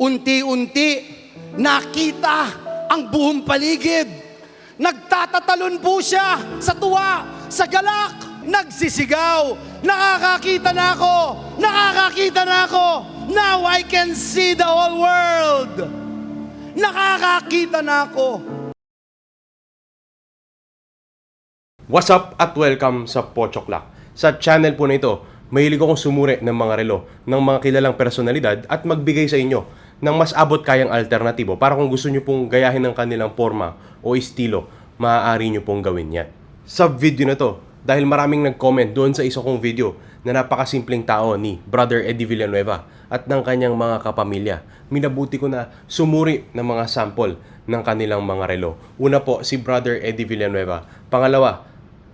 Unti-unti, nakita ang buong paligid. Nagtatatalon po siya sa tuwa, sa galak, nagsisigaw. Nakakakita na ako! Nakakakita na ako! Now I can see the whole world! Nakakakita na ako! What's up at welcome sa Pochoklak. Sa channel po na ito, mahilig akong sumuri ng mga relo ng mga kilalang personalidad at magbigay sa inyo ng mas abot kayang alternatibo para kung gusto nyo pong gayahin ng kanilang forma o estilo, maaari nyo pong gawin yan. Sa video na to, dahil maraming nag-comment doon sa isa kong video na napakasimpleng tao ni Brother Eddie Villanueva at ng kanyang mga kapamilya, minabuti ko na sumuri ng mga sample ng kanilang mga relo. Una po, si Brother Eddie Villanueva. Pangalawa,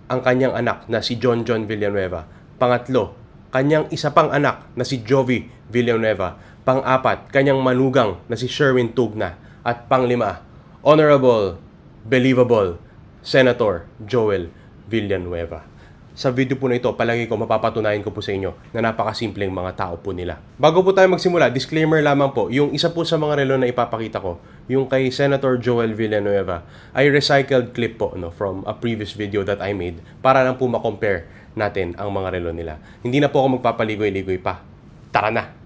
ang kanyang anak na si John John Villanueva. Pangatlo, kanyang isa pang anak na si Jovi Villanueva. Pang-apat, kanyang manugang na si Sherwin Tugna. At panglima, Honorable, Believable, Senator Joel Villanueva. Sa video po na ito, palagi ko mapapatunayan ko po sa inyo na napakasimpleng mga tao po nila. Bago po tayo magsimula, disclaimer lamang po, yung isa po sa mga relo na ipapakita ko, yung kay Senator Joel Villanueva, ay recycled clip po no, from a previous video that I made para lang po makompare natin ang mga relo nila. Hindi na po ako magpapaligoy-ligoy pa. Tara na!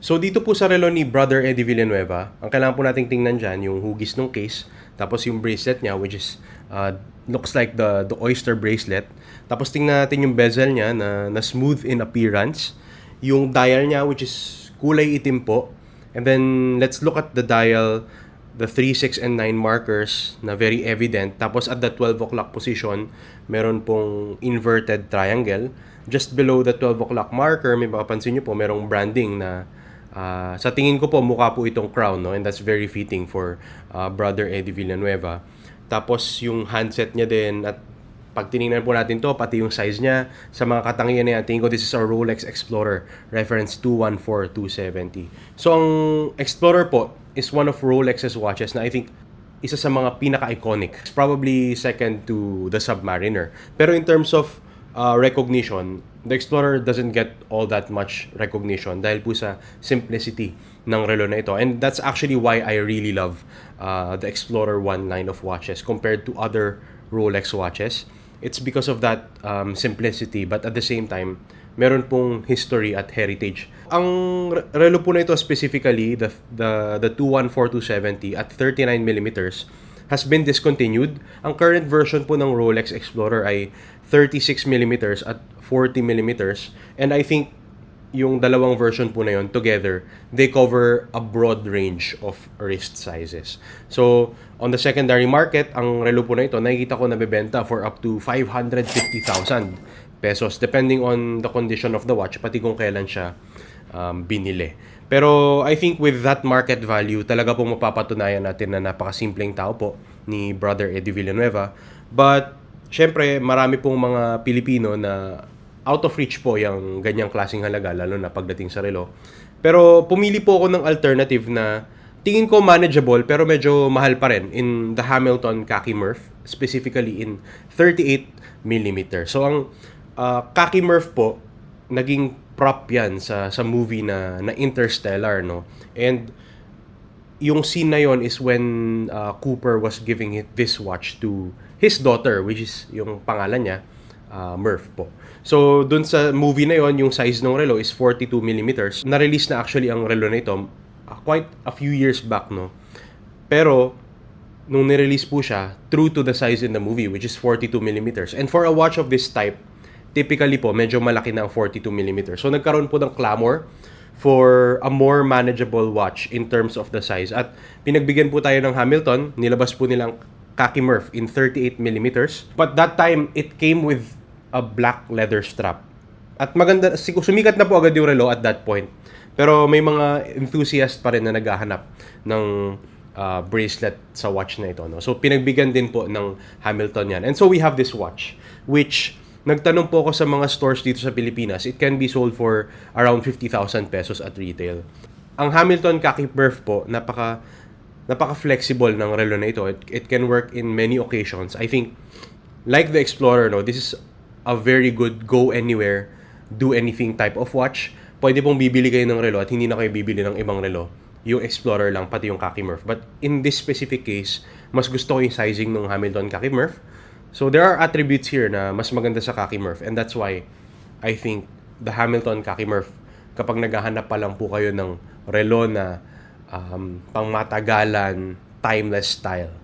So dito po sa relo ni Brother Eddie Villanueva, ang kailangan po nating tingnan dyan, yung hugis ng case, tapos yung bracelet niya, which is, uh, looks like the, the oyster bracelet. Tapos tingnan natin yung bezel niya na, na smooth in appearance. Yung dial niya, which is kulay itim po. And then, let's look at the dial, the 3, 6, and 9 markers na very evident. Tapos at the 12 o'clock position, meron pong inverted triangle. Just below the 12 o'clock marker, may makapansin nyo po, merong branding na Ah, sa tingin ko po mukha po itong crown no and that's very fitting for ah, brother Eddie Villanueva. Tapos yung handset niya din at pag tiningnan po natin to pati yung size niya sa mga katangian niya tingin ko this is a Rolex Explorer reference 214270. So ang Explorer po is one of Rolex's watches na I think isa sa mga pinaka-iconic. It's probably second to the Submariner. Pero in terms of uh, recognition, the Explorer doesn't get all that much recognition dahil po sa simplicity ng relo na ito. And that's actually why I really love uh, the Explorer One line of watches compared to other Rolex watches. It's because of that um, simplicity but at the same time, meron pong history at heritage. Ang re- relo po na ito specifically, the, the, the 214270 at 39 millimeters, has been discontinued. Ang current version po ng Rolex Explorer ay 36mm at 40mm and I think yung dalawang version po na yun together, they cover a broad range of wrist sizes. So, on the secondary market, ang relo po na ito, nakikita ko nabebenta for up to 550,000 pesos depending on the condition of the watch, pati kung kailan siya um, binili. Pero I think with that market value, talaga pong mapapatunayan natin na napakasimpleng tao po ni Brother Eddie Villanueva. But, syempre, marami pong mga Pilipino na out of reach po yung ganyang klaseng halaga, lalo na pagdating sa relo. Pero pumili po ako ng alternative na tingin ko manageable pero medyo mahal pa rin in the Hamilton Khaki Murph, specifically in 38 mm. So ang uh, Khaki Murph po, naging prop yan sa sa movie na na Interstellar no and yung scene na yon is when uh, Cooper was giving it this watch to his daughter which is yung pangalan niya uh, Murph po so dun sa movie na yon yung size ng relo is 42 millimeters na-release na actually ang relo na ito uh, quite a few years back no pero nung nirelease po siya true to the size in the movie which is 42 millimeters and for a watch of this type typically po, medyo malaki na ang 42mm. So, nagkaroon po ng clamor for a more manageable watch in terms of the size. At pinagbigyan po tayo ng Hamilton, nilabas po nilang Khaki Murph in 38mm. But that time, it came with a black leather strap. At maganda, sumikat na po agad yung relo at that point. Pero may mga enthusiast pa rin na naghahanap ng uh, bracelet sa watch na ito. No? So, pinagbigyan din po ng Hamilton yan. And so, we have this watch, which nagtanong po ako sa mga stores dito sa Pilipinas, it can be sold for around 50,000 pesos at retail. Ang Hamilton Khaki Murph po, napaka napaka-flexible ng relo na ito. It, it can work in many occasions. I think, like the Explorer, no, this is a very good go anywhere do anything type of watch, pwede pong bibili kayo ng relo at hindi na kayo bibili ng ibang relo. Yung Explorer lang, pati yung Kaki Murph. But in this specific case, mas gusto ko yung sizing ng Hamilton Kaki Murph. So there are attributes here na mas maganda sa Kaki Murph and that's why I think the Hamilton Kaki Murph kapag naghahanap pa lang po kayo ng relo na um, pangmatagalan, timeless style,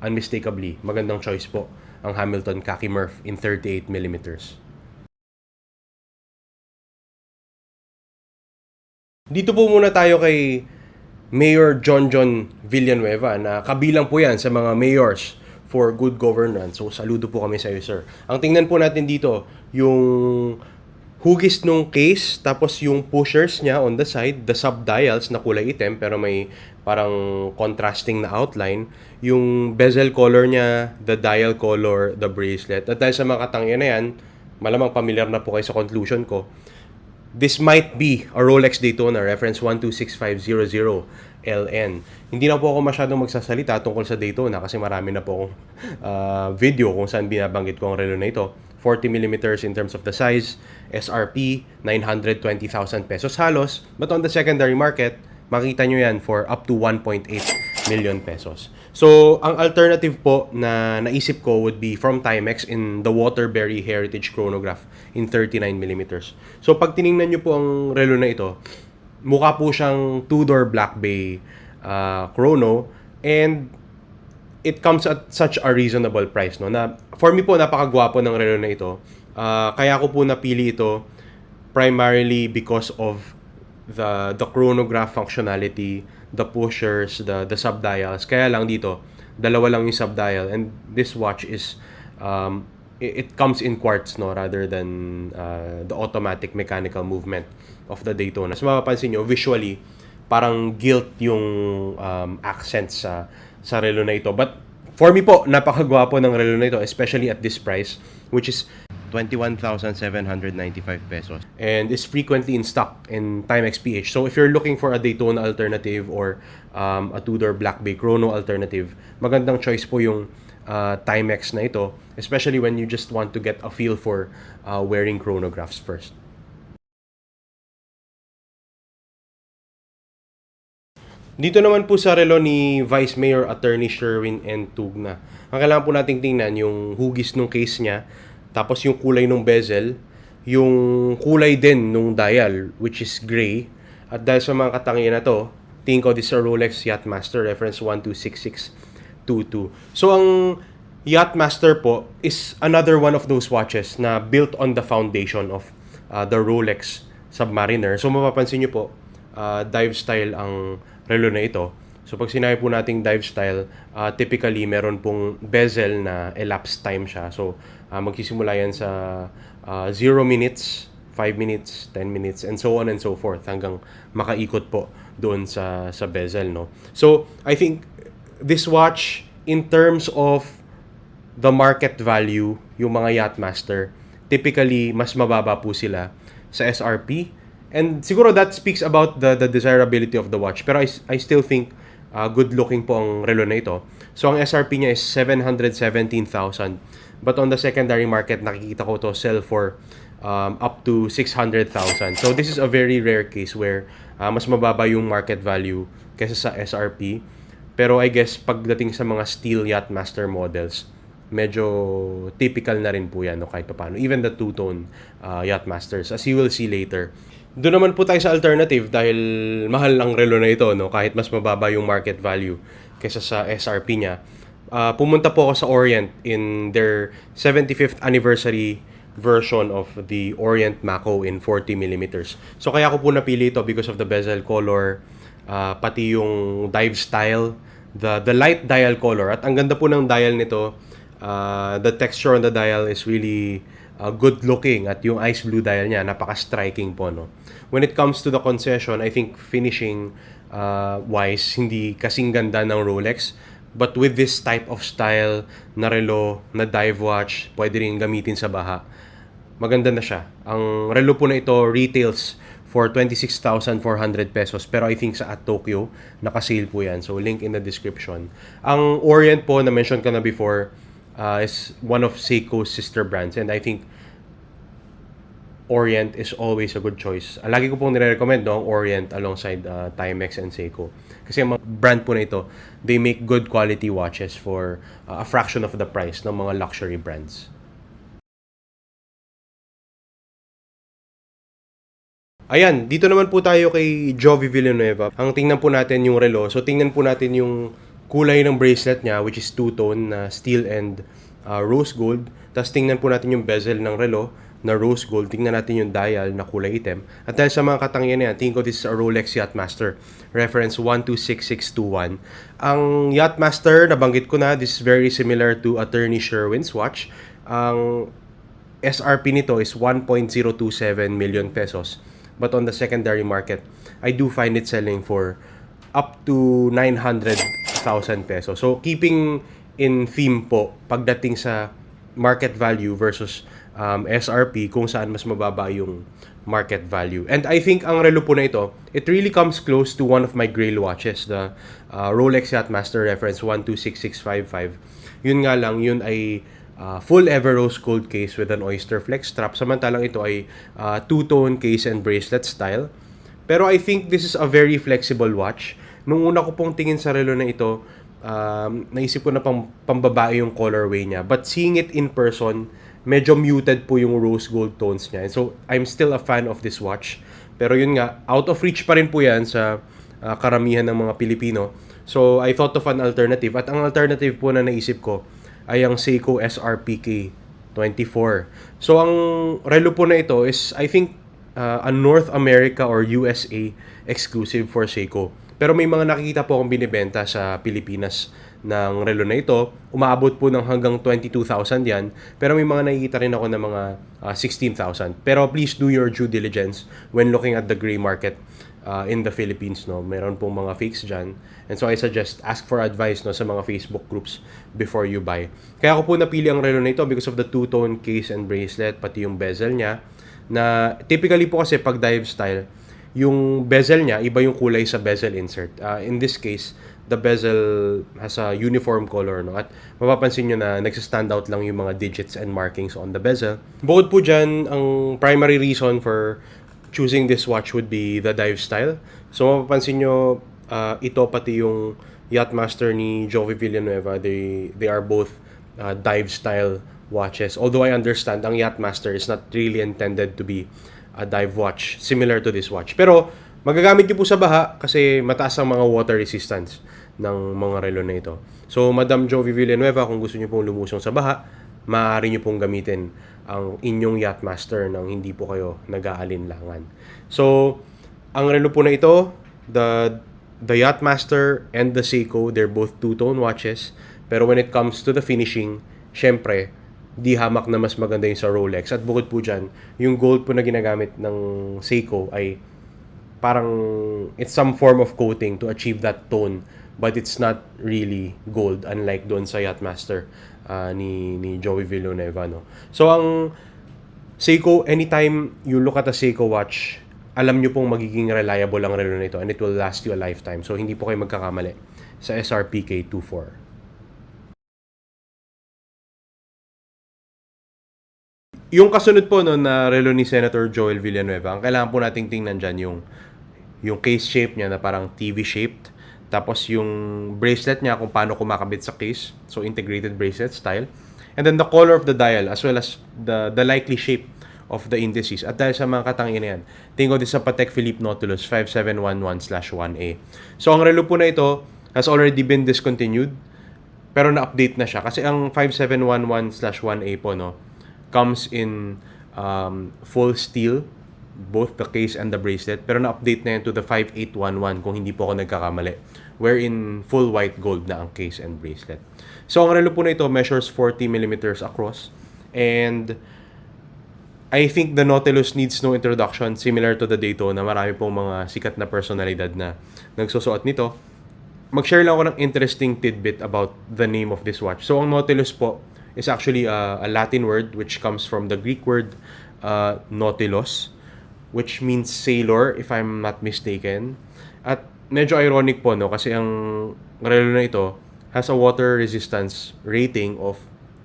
unmistakably, magandang choice po ang Hamilton Kaki Murph in 38 millimeters. Dito po muna tayo kay Mayor John John Villanueva na kabilang po yan sa mga mayors for good governance. So saludo po kami sa iyo, sir. Ang tingnan po natin dito, yung hugis nung case, tapos yung pushers niya on the side, the subdials na kulay itim pero may parang contrasting na outline, yung bezel color niya, the dial color, the bracelet. At dahil sa mga katangyan na yan, malamang familiar na po kayo sa conclusion ko, This might be a Rolex Daytona reference 126500LN. Hindi na po ako masyadong magsasalita tungkol sa Daytona kasi marami na po akong ah, video kung saan binabanggit ko ang relo na ito. 40mm in terms of the size, SRP 920,000 pesos halos. But on the secondary market, makita nyo yan for up to 1.8 million pesos. So, ang alternative po na naisip ko would be from Timex in the Waterbury Heritage Chronograph in 39mm. So, pag tiningnan nyo po ang relo na ito, mukha po siyang two-door Black Bay uh, chrono and it comes at such a reasonable price no? Na for me po napakagwapo ng relo na ito. Ah, kaya ko po napili ito primarily because of the the chronograph functionality the pushers the the subdials. Kaya lang dito dalawa lang yung subdial and this watch is um, it, it comes in quartz no? Rather than uh, the automatic mechanical movement of the Daytona. So mapapansin nyo visually parang gilt yung um, accent sa sa relo na ito but for me po napakagwapo ng relo na ito especially at this price which is 21,795 pesos and is frequently in stock in Timex PH. So if you're looking for a Daytona alternative or um, a Tudor Black Bay Chrono alternative, magandang choice po yung uh, Timex na ito, especially when you just want to get a feel for uh, wearing chronographs first. Dito naman po sa relo ni Vice Mayor Attorney Sherwin N. Tugna. Ang kailangan po nating tingnan yung hugis nung case niya, tapos yung kulay nung bezel, yung kulay din nung dial, which is gray. At dahil sa mga katangian na to, tingin ko this is a Rolex Yachtmaster reference 126622. So ang Yachtmaster po is another one of those watches na built on the foundation of uh, the Rolex Submariner. So mapapansin nyo po, uh, dive style ang relo na ito. So pag sinabi po nating dive style, uh, typically meron pong bezel na elapsed time siya. So uh, magsisimula yan sa uh, 0 minutes, 5 minutes, 10 minutes, and so on and so forth hanggang makaikot po doon sa sa bezel no. So I think this watch in terms of the market value, yung mga Yachtmaster, typically mas mababa po sila sa SRP. And siguro that speaks about the the desirability of the watch. Pero I, I still think uh, good looking po ang relo na ito. So ang SRP niya is 717,000. But on the secondary market, nakikita ko to sell for um, up to 600,000. So this is a very rare case where uh, mas mababa yung market value kaysa sa SRP. Pero I guess pagdating sa mga steel Yachtmaster models, medyo typical na rin po yan no, kahit paano. Even the two-tone uh, Yachtmasters, as you will see later. Doon naman po tayo sa alternative dahil mahal ang relo na ito no, kahit mas mababa yung market value kaysa sa SRP niya. Uh, pumunta po ako sa Orient in their 75th anniversary version of the Orient Mako in 40mm. So kaya ko po napili ito because of the bezel color, uh, pati yung dive style, the the light dial color. At ang ganda po ng dial nito, uh, the texture on the dial is really uh, good looking at yung ice blue dial niya, napaka-striking po no. When it comes to the concession, I think finishing uh, wise, hindi kasing ganda ng Rolex. But with this type of style na relo, na dive watch, pwede rin gamitin sa baha. Maganda na siya. Ang relo po na ito retails for 26,400 pesos. Pero I think sa at Tokyo, naka-sale po yan. So, link in the description. Ang Orient po, na mention ko na before, uh, is one of Seiko's sister brands. And I think Orient is always a good choice. Ah, lagi ko pong nire-recommend no, ang Orient alongside uh, Timex and Seiko. Kasi ang mga brand po na ito, they make good quality watches for uh, a fraction of the price ng mga luxury brands. Ayan, dito naman po tayo kay Jovi Villanueva. Ang tingnan po natin yung relo. So tingnan po natin yung kulay ng bracelet niya which is two-tone na steel and uh, rose gold. Tapos tingnan po natin yung bezel ng relo na rose gold. Tingnan natin yung dial na kulay itim. At dahil sa mga katangian na yan, tingin ko this is a Rolex Yachtmaster. Reference 126621. Ang Yachtmaster, nabanggit ko na, this is very similar to Attorney Sherwin's watch. Ang SRP nito is 1.027 million pesos. But on the secondary market, I do find it selling for up to 900,000 pesos. So keeping in theme po pagdating sa market value versus um, SRP kung saan mas mababa yung market value. And I think ang relo po na ito, it really comes close to one of my grail watches, the uh, Rolex Yachtmaster reference 126655. Yun nga lang, yun ay uh, full ever rose gold case with an oyster flex strap. Samantalang ito ay uh, two-tone case and bracelet style. Pero I think this is a very flexible watch. Nung una ko pong tingin sa relo na ito, um, naisip ko na pang, pambabae yung colorway niya. But seeing it in person, medyo muted po yung rose gold tones niya. And so, I'm still a fan of this watch. Pero yun nga, out of reach pa rin po yan sa uh, karamihan ng mga Pilipino. So, I thought of an alternative. At ang alternative po na naisip ko ay ang Seiko SRPK 24. So, ang relo po na ito is, I think, uh, a North America or USA exclusive for Seiko. Pero may mga nakikita po akong binibenta sa Pilipinas ng relo na ito. Umaabot po ng hanggang 22,000 yan. Pero may mga nakikita rin ako ng mga uh, 16,000. Pero please do your due diligence when looking at the gray market uh, in the Philippines. No? Meron pong mga fakes dyan. And so I suggest ask for advice no, sa mga Facebook groups before you buy. Kaya ako po napili ang relo na ito because of the two-tone case and bracelet, pati yung bezel niya. Na typically po kasi pag dive style, yung bezel niya, iba yung kulay sa bezel insert. Uh, in this case, the bezel has a uniform color. No? At mapapansin nyo na nagsa-stand out lang yung mga digits and markings on the bezel. Bukod po dyan, ang primary reason for choosing this watch would be the dive style. So mapapansin nyo, uh, ito pati yung Yachtmaster ni Jovi Villanueva, they, they are both uh, dive style watches. Although I understand, ang Yachtmaster is not really intended to be a dive watch similar to this watch. Pero magagamit niyo po sa baha kasi mataas ang mga water resistance ng mga relo na ito. So Madam Jovi Villanueva, kung gusto niyo pong lumusong sa baha, maaari niyo pong gamitin ang inyong Yachtmaster nang hindi po kayo nag-aalinlangan. So, ang relo po na ito, the the Yachtmaster and the Seiko, they're both two-tone watches. Pero when it comes to the finishing, syempre, di hamak na mas maganda yung sa Rolex. At bukod po dyan, yung gold po na ginagamit ng Seiko ay parang it's some form of coating to achieve that tone but it's not really gold unlike doon sa Yachtmaster uh, ni ni Joey Villanueva no. So ang Seiko anytime you look at a Seiko watch, alam niyo pong magiging reliable ang relo nito and it will last you a lifetime. So hindi po kayo magkakamali sa SRPK24. Yung kasunod po no, na relo ni Senator Joel Villanueva, ang kailangan po nating tingnan dyan yung, yung case shape niya na parang TV-shaped. Tapos yung bracelet niya kung paano kumakabit sa case. So integrated bracelet style. And then the color of the dial as well as the, the likely shape of the indices. At dahil sa mga katangin na yan, tingin ko din sa Patek Philippe Nautilus 5711-1A. So ang relo po na ito has already been discontinued pero na-update na siya. Kasi ang 5711-1A po, no, comes in um, full steel, both the case and the bracelet. Pero na-update na yan to the 5811 kung hindi po ako nagkakamali. Wherein full white gold na ang case and bracelet. So ang relo po na ito measures 40 millimeters across. And I think the Nautilus needs no introduction similar to the Daytona. Marami pong mga sikat na personalidad na nagsusuot nito. Mag-share lang ako ng interesting tidbit about the name of this watch. So ang Nautilus po is actually a, a Latin word which comes from the Greek word uh, nautilus which means sailor if I'm not mistaken. At medyo ironic po no kasi ang relo na ito has a water resistance rating of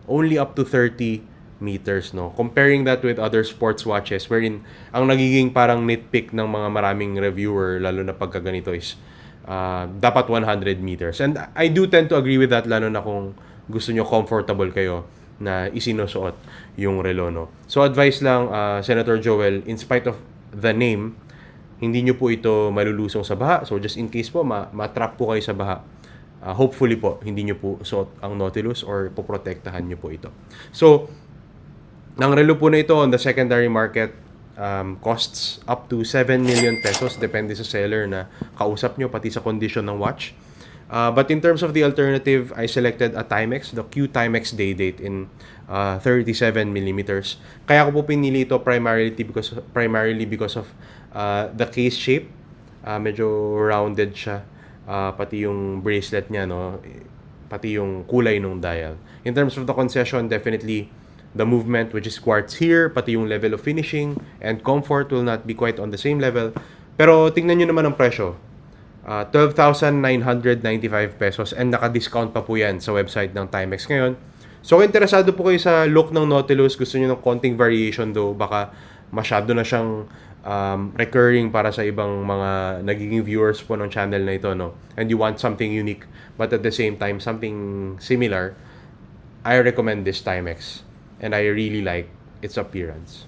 only up to 30 meters, no? Comparing that with other sports watches wherein ang nagiging parang nitpick ng mga maraming reviewer, lalo na pagka ganito is uh, dapat 100 meters. And I do tend to agree with that, lalo na kung gusto nyo comfortable kayo na isinusuot yung relo, no? So advice lang, uh, Senator Joel, in spite of the name, hindi nyo po ito malulusong sa baha. So just in case po, ma- matrap po kayo sa baha. Uh, hopefully po, hindi nyo po suot ang Nautilus or poprotektahan nyo po ito. So, ang relo po na ito on the secondary market um, costs up to 7 million pesos depende sa seller na kausap nyo pati sa condition ng watch. Uh, but in terms of the alternative, I selected a Timex, the Q Timex day date in uh, 37 millimeters. Kaya ko po pinili ito primarily because primarily because of uh, the case shape. Uh, medyo rounded siya. Uh, pati yung bracelet niya, no? Pati yung kulay ng dial. In terms of the concession, definitely the movement which is quartz here, pati yung level of finishing and comfort will not be quite on the same level. Pero tingnan nyo naman ang presyo. Uh, 12,995 pesos and naka-discount pa po yan sa website ng Timex ngayon. So kung interesado po kayo sa look ng Nautilus, gusto niyo ng konting variation though, baka masyado na siyang um, recurring para sa ibang mga nagiging viewers po ng channel na ito, no? And you want something unique, but at the same time, something similar, I recommend this Timex. And I really like its appearance.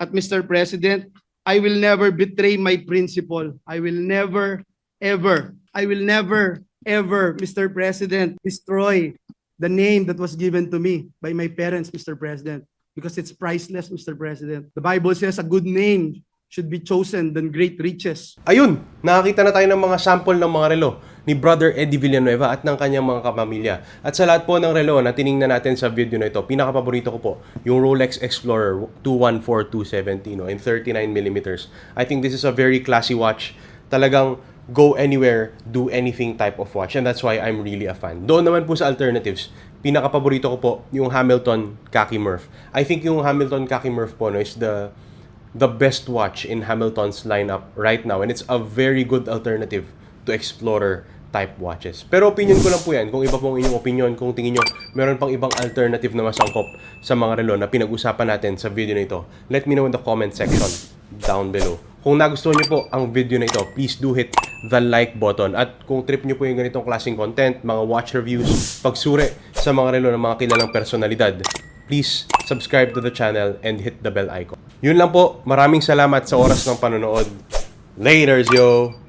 At Mr. President, I will never betray my principle. I will never, ever, I will never, ever, Mr. President, destroy the name that was given to me by my parents, Mr. President, because it's priceless, Mr. President. The Bible says a good name should be chosen than great riches. Ayun, nakakita na tayo ng mga sample ng mga relo ni Brother Eddie Villanueva at ng kanyang mga kapamilya. At sa lahat po ng relo na tiningnan natin sa video na ito, pinakapaborito ko po, yung Rolex Explorer 214270 no, in 39mm. I think this is a very classy watch. Talagang go anywhere, do anything type of watch. And that's why I'm really a fan. Doon naman po sa alternatives, pinakapaborito ko po yung Hamilton Khaki Murph. I think yung Hamilton Khaki Murph po no, is the the best watch in Hamilton's lineup right now and it's a very good alternative to Explorer type watches. Pero opinion ko lang po yan. Kung iba pong inyong opinion, kung tingin nyo meron pang ibang alternative na masangkop sa mga relo na pinag-usapan natin sa video na ito, let me know in the comment section down below. Kung nagustuhan nyo po ang video na ito, please do hit the like button. At kung trip nyo po yung ganitong klaseng content, mga watch reviews, pagsuri sa mga relo ng mga kilalang personalidad, please subscribe to the channel and hit the bell icon. Yun lang po. Maraming salamat sa oras ng panonood. Laters, yo!